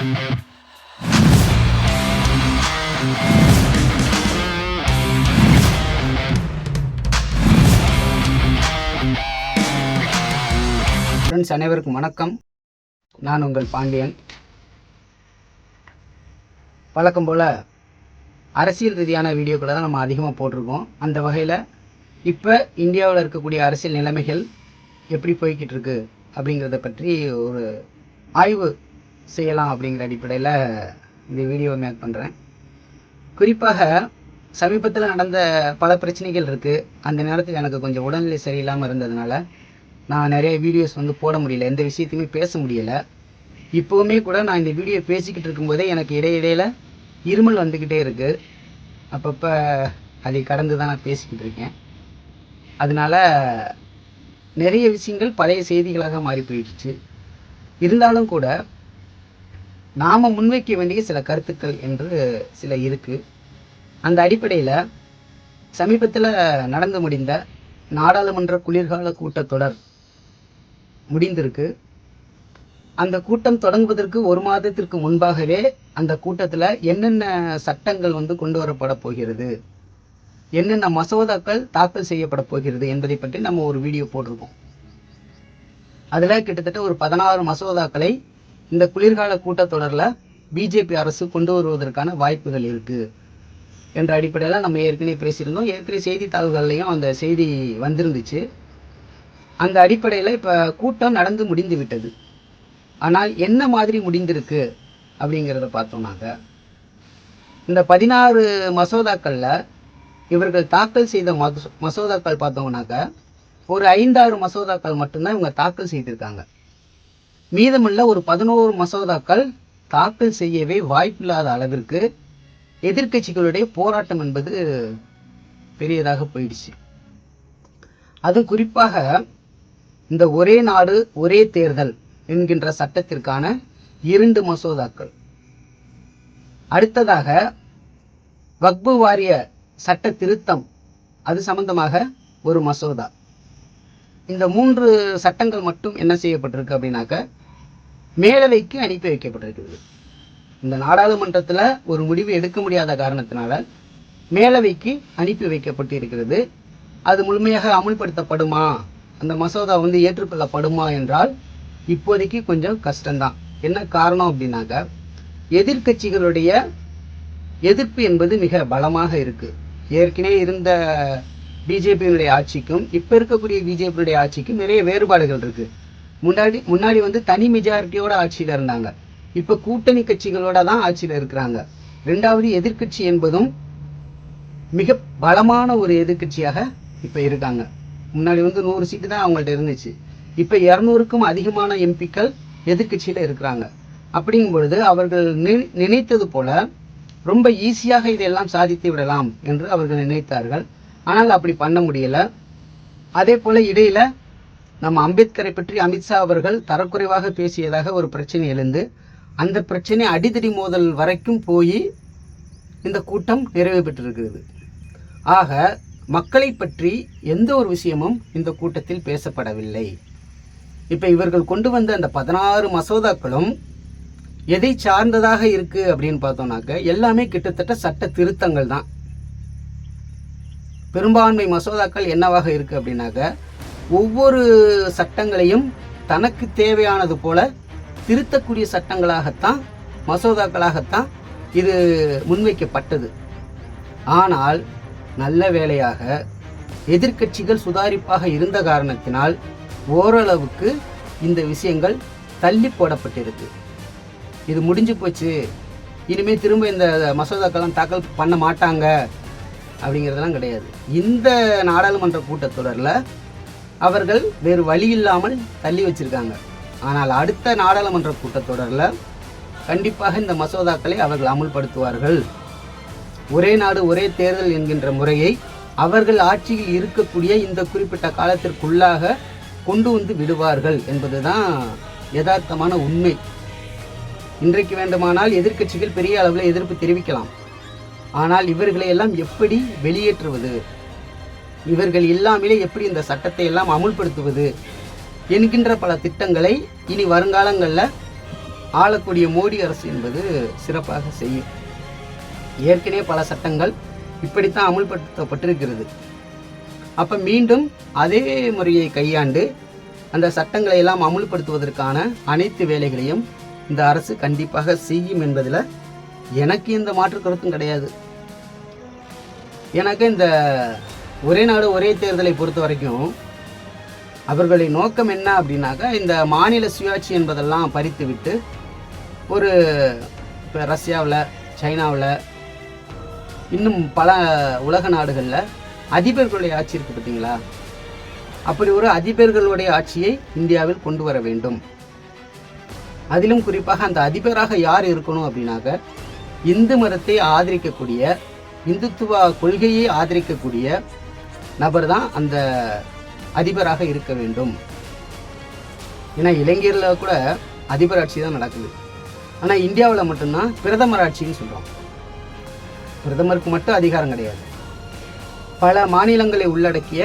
Friends அனைவருக்கும் வணக்கம். நான் உங்கள் பாண்டியன். வழக்கம் போல் அரசியல் ரீதியான வீடியோக்களை தான் நம்ம அதிகமாக போட்டிருக்கோம். அந்த வகையில் இப்போ இந்தியாவில் இருக்கக்கூடிய அரசியல் நிலைமைகள் எப்படி போய்கிட்டு இருக்கு அப்படிங்கிறத பற்றி ஒரு ஆய்வு செய்யலாம் அப்படிங்கிற அடிப்படையில் இந்த வீடியோ மேக் பண்ணுறேன் குறிப்பாக சமீபத்தில் நடந்த பல பிரச்சனைகள் இருக்குது அந்த நேரத்தில் எனக்கு கொஞ்சம் உடல்நிலை சரியில்லாமல் இருந்ததுனால நான் நிறைய வீடியோஸ் வந்து போட முடியல. எந்த விஷயத்தையுமே பேச முடியலை. இப்போவுமே கூட நான் இந்த வீடியோ பேசிக்கிட்டு இருக்கும்போதே எனக்கு இடையிடையில் இருமல் வந்துக்கிட்டே இருக்குது அப்பப்போ அதை கடந்து தான் நான் பேசிக்கிட்டு இருக்கேன். அதனால நிறைய விஷயங்கள் பழைய செய்திகளாக மாறி போயிடுச்சு. இருந்தாலும் கூட நாம் முன்வைக்க வேண்டிய சில கருத்துக்கள் என்று சில இருக்குது அந்த அடிப்படையில் சமீபத்தில் நடந்து முடிந்த நாடாளுமன்ற குளிர்கால கூட்டத்தொடர் முடிந்திருக்கு. அந்த கூட்டம் தொடங்குவதற்கு ஒரு மாதத்திற்கு முன்பாகவே அந்த கூட்டத்தில் என்னென்ன சட்டங்கள் வந்து கொண்டு வரப்பட போகிறது? என்னென்ன மசோதாக்கள் தாக்கல் செய்யப்பட போகிறது என்பதை பற்றி நம்ம ஒரு வீடியோ போட்டிருக்கோம். அதில் கிட்டத்தட்ட ஒரு பதினாறு மசோதாக்களை இந்த குளிர்கால கூட்டத்தொடரில் பிஜேபி அரசு கொண்டு வருவதற்கான வாய்ப்புகள் இருக்குது என்ற அடிப்படையில் நம்ம ஏற்கனவே பேசியிருந்தோம். ஏற்கனவே செய்தித்தாள்கள்லையும் அந்த செய்தி வந்திருந்துச்சு. அந்த அடிப்படையில் இப்போ கூட்டம் நடந்து முடிந்து விட்டது. ஆனால் என்ன மாதிரி முடிந்திருக்கு அப்படிங்கிறத பார்த்தோம்னாங்க இந்த பதினாறு மசோதாக்களில் இவர்கள் தாக்கல் செய்த மசோ மசோதாக்கள் பார்த்தோம்னாக்க ஒரு ஐந்தாறு மசோதாக்கள் மட்டும்தான் இவங்க தாக்கல் செய்திருக்காங்க. மீதமுள்ள ஒரு பதினோரு மசோதாக்கள் தாக்கல் செய்யவே வாய்ப்பில்லாத அளவிற்கு எதிர்க்கட்சிகளுடைய போராட்டம் என்பது பெரியதாக போயிடுச்சு. அதுவும் குறிப்பாக இந்த ஒரே நாடு ஒரே தேர்தல் என்கின்ற சட்டத்திற்கான இரண்டு மசோதாக்கள். அடுத்ததாக வக்பு வாரிய சட்ட திருத்தம் அது சம்பந்தமாக ஒரு மசோதா. இந்த மூன்று சட்டங்கள் மட்டும் என்ன செய்யப்பட்டிருக்கு அப்படின்னாக்க மேலவைக்கு அனுப்பி வைக்கப்பட்டிருக்கிறது. இந்த நாடாளுமன்றத்தில் ஒரு முடிவு எடுக்க முடியாத காரணத்தினால மேலவைக்கு அனுப்பி வைக்கப்பட்டு இருக்கிறது அது முழுமையாக அமுல்படுத்தப்படுமா? அந்த மசோதா வந்து ஏற்றுக்கொள்ளப்படுமா என்றால் இப்போதைக்கு கொஞ்சம் கஷ்டம்தான். என்ன காரணம் அப்படின்னாக்க எதிர்க்கட்சிகளுடைய எதிர்ப்பு என்பது மிக பலமாக இருக்குது ஏற்கனவே இருந்த பிஜேபியினுடைய ஆட்சிக்கும் இப்போ இருக்கக்கூடிய பிஜேபியுடைய ஆட்சிக்கும் நிறைய வேறுபாடுகள் இருக்குது முன்னாடி முன்னாடி வந்து தனி மெஜாரிட்டியோட ஆட்சியில் இருந்தாங்க. இப்போ கூட்டணி கட்சிகளோட தான் ஆட்சியில் இருக்கிறாங்க. ரெண்டாவது எதிர்க்கட்சி என்பதும் மிக பலமான ஒரு எதிர்க்கட்சியாக இப்போ இருக்காங்க. முன்னாடி வந்து நூறு சீட்டு தான் அவங்கள்ட்ட இருந்துச்சு. இப்போ இரநூறுக்கும் அதிகமான எம்பிக்கள் எதிர்க்கட்சியில் இருக்கிறாங்க. அப்படிங்கும் பொழுது அவர்கள் நினைத்தது போல ரொம்ப ஈஸியாக இதையெல்லாம் சாதித்து விடலாம் என்று அவர்கள் நினைத்தார்கள். ஆனால் அப்படி பண்ண முடியல. அதே போல இடையில நம்ம அம்பேத்கரை பற்றி அமித்ஷா அவர்கள் தரக்குறைவாக பேசியதாக ஒரு பிரச்சனை எழுந்து அந்த பிரச்சனை அடிதடி மோதல் வரைக்கும் போய் இந்த கூட்டம் நிறைவு பெற்றிருக்கிறது. ஆக மக்களை பற்றி எந்த ஒரு விஷயமும் இந்த கூட்டத்தில் பேசப்படவில்லை. இப்போ இவர்கள் கொண்டு வந்த அந்த பதினாறு மசோதாக்களும் எதை சார்ந்ததாக இருக்குது அப்படின்னு பார்த்தோம்னாக்க எல்லாமே கிட்டத்தட்ட சட்ட திருத்தங்கள் தான். பெரும்பான்மை மசோதாக்கள் என்னவாக இருக்குது அப்படின்னாக்க ஒவ்வொரு சட்டங்களையும் தனக்கு தேவையானது போல திருத்தக்கூடிய சட்டங்களாகத்தான் மசோதாக்களாகத்தான் இது முன்வைக்கப்பட்டது. ஆனால் நல்ல வேளையாக எதிர்க்கட்சிகள் சுதாரிப்பாக இருந்த காரணத்தினால் ஓரளவுக்கு இந்த விஷயங்கள் தள்ளி போடப்பட்டிருக்கு. இது முடிஞ்சு போச்சு. இனிமேல் திரும்ப இந்த மசோதாக்கெல்லாம் தாக்கல் பண்ண மாட்டாங்க அப்படிங்கிறதெல்லாம் கிடையாது. இந்த நாடாளுமன்ற கூட்டத்தொடரில் அவர்கள் வேறு வழி இல்லாமல் தள்ளி வச்சிருக்காங்க. ஆனால் அடுத்த நாடாளுமன்ற கூட்டத்தொடரில் கண்டிப்பாக இந்த மசோதாக்களை அவர்கள் அமுல்படுத்துவார்கள். ஒரே நாடு ஒரே தேர்தல் என்கின்ற முறையை அவர்கள் ஆட்சியில் இருக்கக்கூடிய இந்த குறிப்பிட்ட காலத்திற்குள்ளாக கொண்டு வந்து விடுவார்கள் என்பதுதான் யதார்த்தமான உண்மை. இன்றைக்கு வேண்டுமானால் எதிர்க்கட்சிகள் பெரிய அளவில் எதிர்ப்பு தெரிவிக்கலாம். ஆனால் இவர்களை எல்லாம் எப்படி வெளியேற்றுவது? இவர்கள் இல்லாமலே எப்படி இந்த சட்டத்தை எல்லாம் அமுல்படுத்துவது என்கின்ற பல திட்டங்களை இனி வருங்காலங்களில் ஆளக்கூடிய மோடி அரசு என்பது சிறப்பாக செய்யும். ஏற்கனவே பல சட்டங்கள் இப்படித்தான் அமுல்படுத்தப்பட்டிருக்கிறது. அப்போ மீண்டும் அதே முறையை கையாண்டு அந்த சட்டங்களை எல்லாம் அமுல்படுத்துவதற்கான அனைத்து வேலைகளையும் இந்த அரசு கண்டிப்பாக செய்யும் என்பதில் எனக்கு எந்த மாற்று கருத்தும் கிடையாது. எனக்கு இந்த ஒரே நாடு ஒரே தேர்தலை பொறுத்த வரைக்கும் அவர்களின் நோக்கம் என்ன அப்படின்னாக்கா இந்த மாநில சுயாட்சி என்பதெல்லாம் பறித்து விட்டு ஒரு இப்போ ரஷ்யாவில் சைனாவில் இன்னும் பல உலக நாடுகளில் அதிபர்களுடைய ஆட்சி இருக்குது பார்த்தீங்களா? அப்படி ஒரு அதிபர்களுடைய ஆட்சியை இந்தியாவில் கொண்டு வர வேண்டும். அதிலும் குறிப்பாக அந்த அதிபராக யார் இருக்கணும் அப்படின்னாக்க இந்து மதத்தை ஆதரிக்கக்கூடிய இந்துத்துவ கொள்கையை ஆதரிக்கக்கூடிய நபர் தான் அந்த அதிபராக இருக்க வேண்டும். ஏன்னா இலங்கையில் கூட அதிபர் ஆட்சி தான் நடக்குது. ஆனால் இந்தியாவில் மட்டும்தான் பிரதமர் ஆட்சின்னு சொல்கிறோம் பிரதமருக்கு மட்டும் அதிகாரம் கிடையாது. பல மாநிலங்களை உள்ளடக்கிய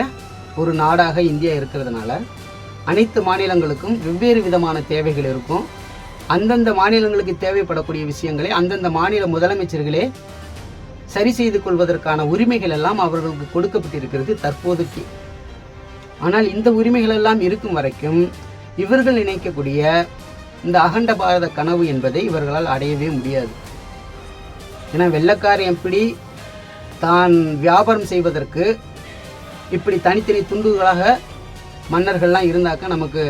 ஒரு நாடாக இந்தியா இருக்கிறதுனால அனைத்து மாநிலங்களுக்கும் வெவ்வேறு விதமான தேவைகள் இருக்கும். அந்தந்த மாநிலங்களுக்கு தேவைப்படக்கூடிய விஷயங்களை அந்தந்த மாநில முதலமைச்சர்களே சரி செய்து கொள்வதற்கான உரிமைகள் எல்லாம் அவர்களுக்கு கொடுக்கப்பட்டிருக்கிறது தற்போதைக்கு. ஆனால் இந்த உரிமைகள் எல்லாம் இருக்கும் வரைக்கும் இவர்கள் நினைக்கக்கூடிய இந்த அகண்ட பாரத கனவு என்பதை இவர்களால் அடையவே முடியாது. ஏன்னா வெள்ளக்கார எப்படி தான் வியாபாரம் செய்வதற்கு இப்படி தனித்தனி துண்டுகளாக மன்னர்கள்லாம் இருந்தாக்க நமக்கு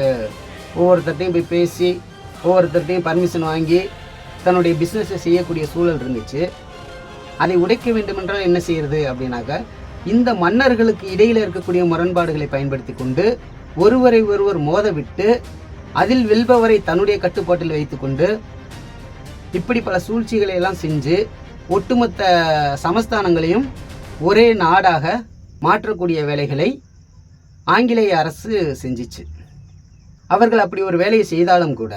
ஒவ்வொருத்தர்ட்டையும் போய் பேசி ஒவ்வொருத்தர்ட்டையும் பர்மிஷன் வாங்கி தன்னுடைய பிஸ்னஸை செய்யக்கூடிய சூழல் இருந்துச்சு. அதை உடைக்க வேண்டுமென்றால் என்ன செய்யறது அப்படின்னாக்க இந்த மன்னர்களுக்கு இடையில இருக்கக்கூடிய முரண்பாடுகளை பயன்படுத்தி கொண்டு ஒருவரை ஒருவர் மோதவிட்டு அதில் வெல்பவரை தன்னுடைய கட்டுப்பாட்டில் வைத்துக்கொண்டு இப்படி பல சூழ்ச்சிகளை எல்லாம் செஞ்சு ஒட்டுமொத்த சமஸ்தானங்களையும் ஒரே நாடாக மாற்றக்கூடிய வேலைகளை ஆங்கிலேய அரசு செஞ்சிச்சு. அவர்கள் அப்படி ஒரு வேலையை செய்தாலும் கூட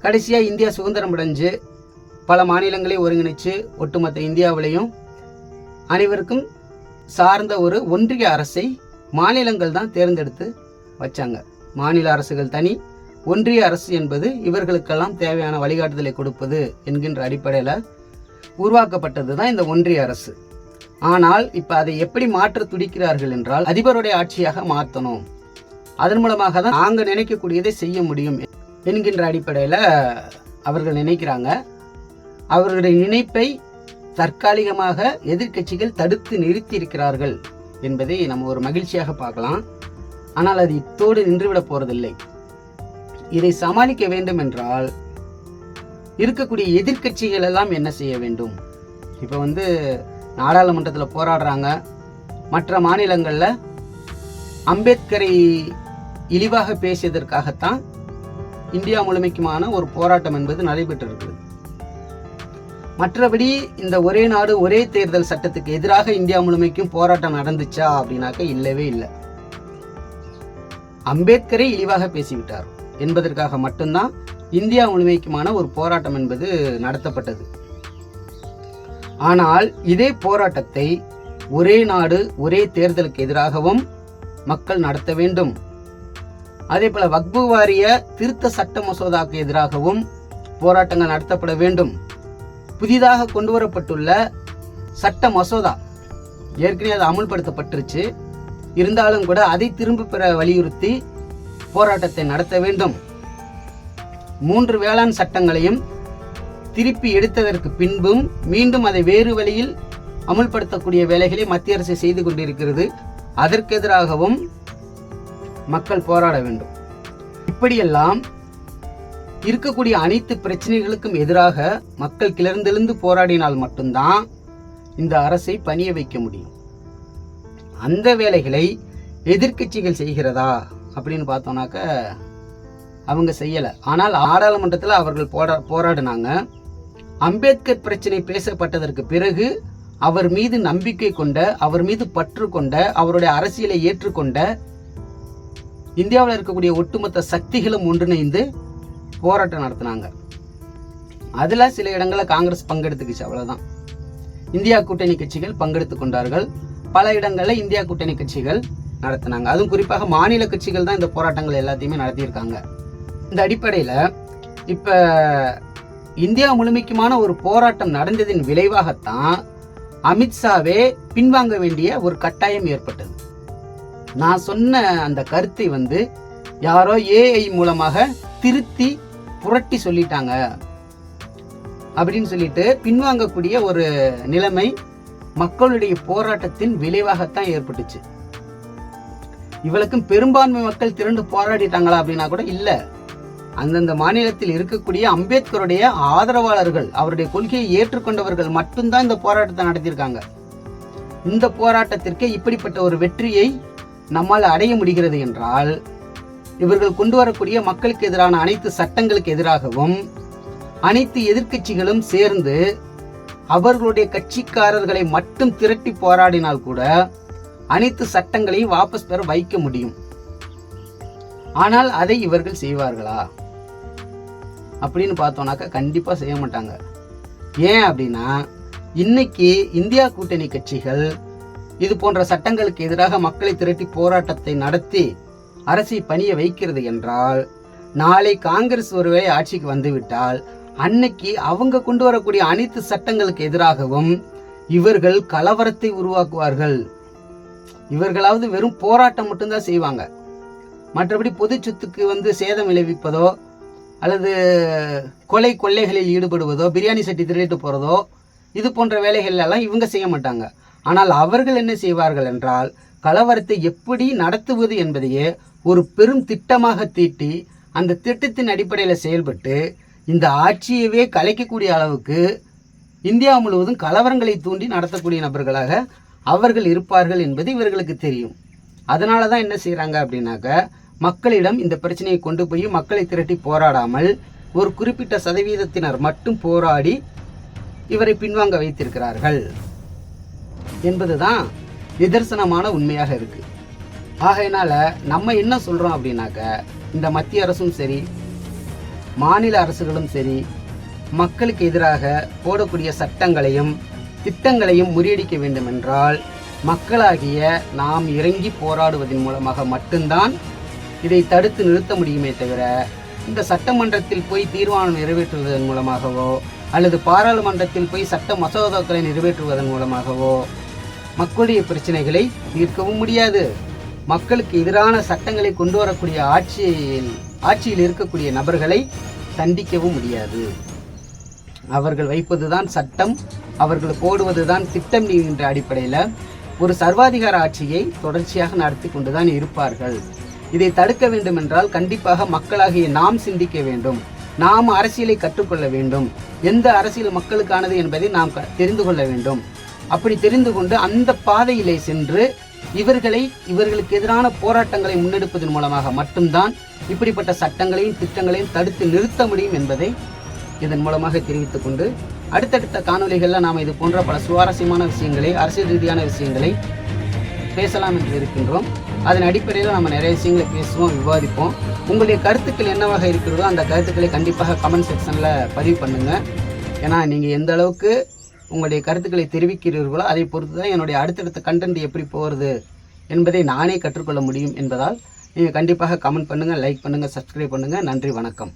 கடைசியாக இந்தியா சுதந்திரம் அடைஞ்சு பல மாநிலங்களை ஒருங்கிணைச்சு ஒட்டுமொத்த இந்தியாவிலையும் அனைவருக்கும் சார்ந்த ஒரு ஒன்றிய அரசை மாநிலங்கள் தான் தேர்ந்தெடுத்து வச்சாங்க. மாநில அரசுகள் தனி ஒன்றிய அரசு என்பது இவர்களுக்கெல்லாம் தேவையான வழிகாட்டுதலை கொடுப்பது என்கின்ற அடிப்படையில் உருவாக்கப்பட்டது தான் இந்த ஒன்றிய அரசு. ஆனால் இப்போ அதை எப்படி மாற்ற துடிக்கிறார்கள் என்றால் அதிபருடைய ஆட்சியாக மாற்றணும். அதன் மூலமாக தான் நாங்கள் நினைக்கக்கூடியதை செய்ய முடியும் என்கின்ற அடிப்படையில் அவர்கள் நினைக்கிறாங்க. அவர்களுடைய நினைப்பை தற்காலிகமாக எதிர்க்கட்சிகள் தடுத்து நிறுத்தி இருக்கிறார்கள் என்பதை நம்ம ஒரு மகிழ்ச்சியாக பார்க்கலாம். ஆனால் அது இத்தோடு நின்றுவிடப் போறதில்லை. இதை சமாளிக்க வேண்டும் என்றால் இருக்கக்கூடிய எதிர்கட்சிகள் எல்லாம் என்ன செய்ய வேண்டும்? இப்போ வந்து நாடாளுமன்றத்தில் போராடுறாங்க. மற்ற மாநிலங்களில் அம்பேத்கரை இழிவாக பேசியதற்காகத்தான் இந்தியா முழுமைக்குமான ஒரு போராட்டம் என்பது நடைபெற்றிருக்கிறது. மற்றபடி இந்த ஒரே நாடு ஒரே தேர்தல் சட்டத்துக்கு எதிராக இந்தியா முழுமைக்கும் போராட்டம் நடந்துச்சா அப்படின்னாக்க இல்லவே இல்லை. அம்பேத்கரை இழிவாக பேசிவிட்டார் என்பதற்காக மட்டும்தான் இந்தியா முழுமைக்குமான ஒரு போராட்டம் என்பது நடத்தப்பட்டது. ஆனால் இதே போராட்டத்தை ஒரே நாடு ஒரே தேர்தலுக்கு எதிராகவும் மக்கள் நடத்த வேண்டும். அதே போல வக்பு வாரிய திருத்த சட்ட மசோதாக்கு எதிராகவும் போராட்டங்கள் நடத்தப்பட வேண்டும். புதிதாக கொண்டு வரப்பட்டுள்ள சட்ட மசோதா ஏற்கனவே அது அமுல்படுத்தப்பட்டுருச்சு. இருந்தாலும் கூட அதை திரும்ப பெற வலியுறுத்தி போராட்டத்தை நடத்த வேண்டும். மூன்று வேளாண் சட்டங்களையும் திருப்பி எடுத்ததற்கு பின்பும் மீண்டும் அதை வேறு வழியில் அமுல்படுத்தக்கூடிய வேலைகளை மத்திய அரசு செய்து கொண்டிருக்கிறது. அதற்கெதிராகவும் மக்கள் போராட வேண்டும். இப்படியெல்லாம் இருக்கக்கூடிய அனைத்து பிரச்சனைகளுக்கும் எதிராக மக்கள் கிளர்ந்தெழுந்து போராடினால் மட்டும்தான் இந்த அரசை பணிய வைக்க முடியும். அந்த வேலைகளை எதிர்க்கட்சிகள் செய்கிறதா அப்படின்னு பார்த்தோம்னாக்க அவங்க செய்யலை. ஆனால் நாடாளுமன்றத்தில் அவர்கள் போரா போராடினாங்க. அம்பேத்கர் பிரச்சனை பேசப்பட்டதற்கு பிறகு அவர் மீது நம்பிக்கை கொண்ட அவர் மீது பற்று கொண்ட அவருடைய அரசியலை ஏற்றுக்கொண்ட இந்தியாவில் இருக்கக்கூடிய ஒட்டுமொத்த சக்திகளும் ஒன்றிணைந்து போராட்டம் நடத்தினாங்க. அதில் சில இடங்களில் காங்கிரஸ் பங்கெடுத்துக்குச்சு அவ்வளோதான் இந்தியா கூட்டணி கட்சிகள் பங்கெடுத்து கொண்டார்கள். பல இடங்களில் இந்தியா கூட்டணி கட்சிகள் நடத்தினாங்க. அதுவும் குறிப்பாக மாநில கட்சிகள் தான் இந்த போராட்டங்கள் எல்லாத்தையுமே நடத்தியிருக்காங்க. இந்த அடிப்படையில் இப்போ இந்தியா முழுமைக்குமான ஒரு போராட்டம் நடந்ததின் விளைவாகத்தான் அமித்ஷாவே பின்வாங்க வேண்டிய ஒரு கட்டாயம் ஏற்பட்டது. நான் சொன்ன அந்த கருத்தை வந்து யாரோ ஏஐ மூலமாக திருத்தி புரட்டி சொல்லிட்டாங்க. அப்படின்னு சொல்லிட்டு பின்வாங்கக்கூடிய ஒரு நிலைமை மக்களுடைய போராட்டத்தின் விளைவாகத்தான் ஏற்பட்டுச்சு. இவளுக்கும் பெரும்பான்மை மக்கள் திரண்டு போராடிட்டாங்களா அப்படின்னா கூட இல்லை. அந்தந்த மாநிலத்தில் இருக்கக்கூடிய அம்பேத்கருடைய ஆதரவாளர்கள் அவருடைய கொள்கையை ஏற்றுக்கொண்டவர்கள் மட்டும்தான் இந்த போராட்டத்தை நடத்தியிருக்காங்க. இந்த போராட்டத்திற்கு இப்படிப்பட்ட ஒரு வெற்றியை நம்மால் அடைய முடிகிறது என்றால் இவர்கள் கொண்டு வரக்கூடிய மக்களுக்கு எதிரான அனைத்து சட்டங்களுக்கு எதிராகவும் அனைத்து எதிர்க்கட்சிகளும் சேர்ந்து அவர்களுடைய கட்சிக்காரர்களை மட்டும் திரட்டி போராடினால் கூட அனைத்து சட்டங்களையும் வாபஸ் பெற வைக்க முடியும். ஆனால் அதை இவர்கள் செய்வார்களா? அப்படின்னு பார்த்தோம்னாக்கா கண்டிப்பா செய்ய மாட்டாங்க. ஏன் அப்படின்னா இன்னைக்கு இந்தியா கூட்டணி கட்சிகள் இது போன்ற சட்டங்களுக்கு எதிராக மக்களை திரட்டி போராட்டத்தை நடத்தி அரசை பணிய வைக்கிறது என்றால் நாளை காங்கிரஸ் ஒருவேளை ஆட்சிக்கு வந்துவிட்டால் அன்னைக்கு அவங்க கொண்டு வரக்கூடிய அனைத்து சட்டங்களுக்கு எதிராகவும் இவர்கள் கலவரத்தை உருவாக்குவார்கள். இவர்களாவது வெறும் போராட்டம் மட்டும்தான் செய்வாங்க. மற்றபடி பொது சொத்துக்கு வந்து சேதம் விளைவிப்பதோ அல்லது கொலை கொள்ளைகளில் ஈடுபடுவதோ பிரியாணி சட்டி திருடிட்டு போகிறதோ இது போன்ற வேலைகள் எல்லாம் இவங்க செய்ய மாட்டாங்க. ஆனால் அவர்கள் என்ன செய்வார்கள் என்றால் கலவரத்தை எப்படி நடத்துவது என்பதையே ஒரு பெரும் திட்டமாக தீட்டி அந்த திட்டத்தின் அடிப்படையில் செயல்பட்டு இந்த ஆட்சியவே கலைக்கக்கூடிய அளவுக்கு இந்தியா முழுவதும் கலவரங்களை தூண்டி நடத்தக்கூடிய நபர்களாக அவர்கள் இருப்பார்கள் என்பது இவர்களுக்கு தெரியும். அதனால தான் என்ன செய்கிறாங்க அப்படின்னாக்க மக்களிடம் இந்த பிரச்சனையை கொண்டு போய் மக்களை திரட்டி போராடாமல் ஒரு குறிப்பிட்ட சதவீதத்தினர் மட்டும் போராடி இவரை பின்வாங்க வைத்திருக்கிறார்கள். என்பதுதான் நிதர்சனமான உண்மையாக இருக்குது ஆகையினால நம்ம என்ன சொல்கிறோம் அப்படின்னாக்க இந்த மத்திய அரசும் சரி மாநில அரசுகளும் சரி மக்களுக்கு எதிராக போடக்கூடிய சட்டங்களையும் திட்டங்களையும் முறியடிக்க வேண்டும் என்றால் மக்களாகிய நாம் இறங்கி போராடுவதன் மூலமாக மட்டும்தான் இதை தடுத்து நிறுத்த முடியுமே தவிர இந்த சட்டமன்றத்தில் போய் தீர்மானம் நிறைவேற்றுவதன் மூலமாகவோ அல்லது பாராளுமன்றத்தில் போய் சட்ட மசோதாக்களை நிறைவேற்றுவதன் மூலமாகவோ மக்களுடைய பிரச்சனைகளை தீர்க்கவும் முடியாது. மக்களுக்கு எதிரான சட்டங்களை கொண்டு வரக்கூடிய ஆட்சியில் ஆட்சியில் இருக்கக்கூடிய நபர்களை தண்டிக்கவும் முடியாது. அவர்கள் வைப்பதுதான் சட்டம் அவர்கள் போடுவதுதான் திட்டம் என்ற அடிப்படையில் ஒரு சர்வாதிகார ஆட்சியை தொடர்ச்சியாக நடத்தி கொண்டுதான் இருப்பார்கள். இதை தடுக்க வேண்டும் என்றால் கண்டிப்பாக மக்களாகிய நாம் சிந்திக்க வேண்டும். நாம் அரசியலை கற்றுக்கொள்ள வேண்டும். எந்த அரசியல் மக்களுக்கானது என்பதை நாம் க- தெரிந்து கொள்ள வேண்டும். அப்படி தெரிந்து கொண்டு அந்த பாதையிலே சென்று இவர்களை இவர்களுக்கு எதிரான போராட்டங்களை முன்னெடுப்பதன் மூலமாக மட்டும்தான் இப்படிப்பட்ட சட்டங்களையும் திட்டங்களையும் தடுத்து நிறுத்த முடியும் என்பதை இதன் மூலமாக தெரிவித்துக் கொண்டு அடுத்தடுத்த காணொலிகளில் நாம் இது போன்ற பல சுவாரஸ்யமான விஷயங்களை அரசியல் ரீதியான விஷயங்களை பேசலாம் என்று இருக்கின்றோம். அதன் அடிப்படையில் நம்ம நிறைய விஷயங்களை பேசுவோம் விவாதிப்போம். உங்களுடைய கருத்துக்கள் என்னவாக இருக்கிறதோ அந்த கருத்துக்களை கண்டிப்பாக கமெண்ட் செக்ஷனில் பதிவு பண்ணுங்கள் ஏன்னா நீங்கள் எந்த அளவுக்கு உங்களுடைய கருத்துக்களை தெரிவிக்கிறீர்களோ அதை பொறுத்து தான் என்னுடைய அடுத்தடுத்த கண்டென்ட் எப்படி போகிறது என்பதை நானே கற்றுக்கொள்ள முடியும் என்பதால் நீங்கள் கண்டிப்பாக கமெண்ட் பண்ணுங்கள் லைக் பண்ணுங்கள் சப்ஸ்கிரைப் பண்ணுங்கள் நன்றி வணக்கம்.